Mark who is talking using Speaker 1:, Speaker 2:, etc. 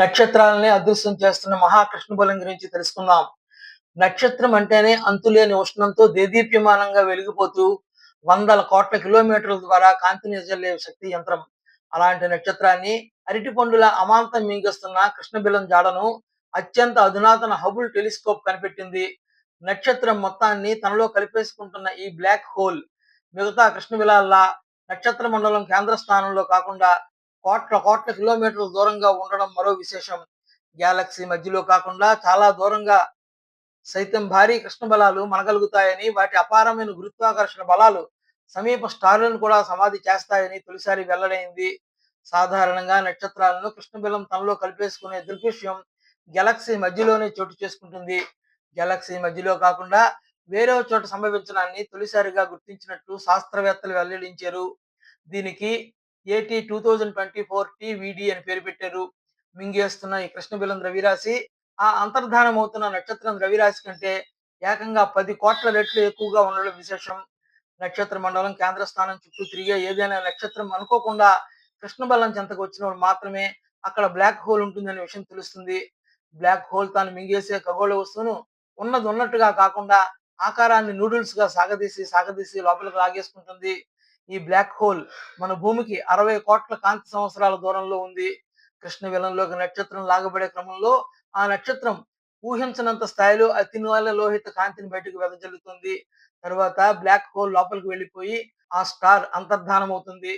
Speaker 1: నక్షత్రాలని అదృశ్యం చేస్తున్న మహాకృష్ణ బలం గురించి తెలుసుకుందాం. నక్షత్రం అంటేనే అంతులేని ఉష్ణంతో దేదీప్యమానంగా వెలిగిపోతూ వందల కోట్ల కిలోమీటర్ల ద్వారా కాంతిని జల్లే శక్తి యంత్రం. అలాంటి నక్షత్రాన్ని అరటి పండుల అమాంతం మింగిస్తున్న కృష్ణబిలం జాడను అత్యంత అధునాతన హబుల్ టెలిస్కోప్ కనిపెట్టింది. నక్షత్రం మొత్తాన్ని తనలో కలిపేసుకుంటున్న ఈ బ్లాక్ హోల్ మిగతా కృష్ణబిలాల్లా నక్షత్ర మండలం కేంద్ర స్థానంలో కాకుండా కోట్ల కోట్ల కిలోమీటర్ల దూరంగా ఉండడం మరో విశేషం. గ్యాలక్సీ మధ్యలో కాకుండా చాలా దూరంగా సైతం భారీ కృష్ణ బలాలు మనగలుగుతాయని వాటి అపారమైన గురుత్వాకర్షణ బలాలు సమీప స్టార్లను కూడా సమాధి చేస్తాయని తొలిసారి వెల్లడైంది. సాధారణంగా నక్షత్రాలను కృష్ణబిలం తనలో కలిపేసుకునే దృగ్విషయం గెలక్సీ మధ్యలోనే చోటు చేసుకుంటుంది. గెలక్సీ మధ్యలో కాకుండా వేరే చోట సంభవించడాన్ని తొలిసారిగా గుర్తించినట్లు శాస్త్రవేత్తలు వెల్లడించారు. దీనికి AT two thousand twenty four TVD అని పేరు పెట్టారు. మింగేస్తున్న ఈ కృష్ణబిలం ద్రవిరాశి ఆ అంతర్ధానం అవుతున్న నక్షత్రం ద్రవిరాశి కంటే ఏకంగా పది కోట్ల రెట్లు ఎక్కువగా ఉండడం విశేషం. నక్షత్ర మండలం కేంద్ర స్థానం చుట్టూ తిరిగే ఏదైనా నక్షత్రం అనుకోకుండా కృష్ణబలం చెంతకు వచ్చినప్పుడు మాత్రమే అక్కడ బ్లాక్ హోల్ ఉంటుందనే విషయం తెలుస్తుంది. బ్లాక్ హోల్ తాను మింగేసే ఖగోళ వస్తువును ఉన్నది ఉన్నట్టుగా కాకుండా ఆకారాన్ని నూడిల్స్గా సాగదీసి సాగదీసి లోపలికి లాగేసుకుంటుంది. ఈ బ్లాక్ హోల్ మన భూమికి అరవై కోట్ల కాంతి సంవత్సరాల దూరంలో ఉంది. కృష్ణ విలంలోకి నక్షత్రం లాగబడే క్రమంలో ఆ నక్షత్రం ఊహించనంత స్థాయిలో అతి నీల లోహిత కాంతిని బయటకు వెదజల్లుతుంది. తర్వాత బ్లాక్ హోల్ లోపలికి వెళ్ళిపోయి ఆ స్టార్ అంతర్ధానం అవుతుంది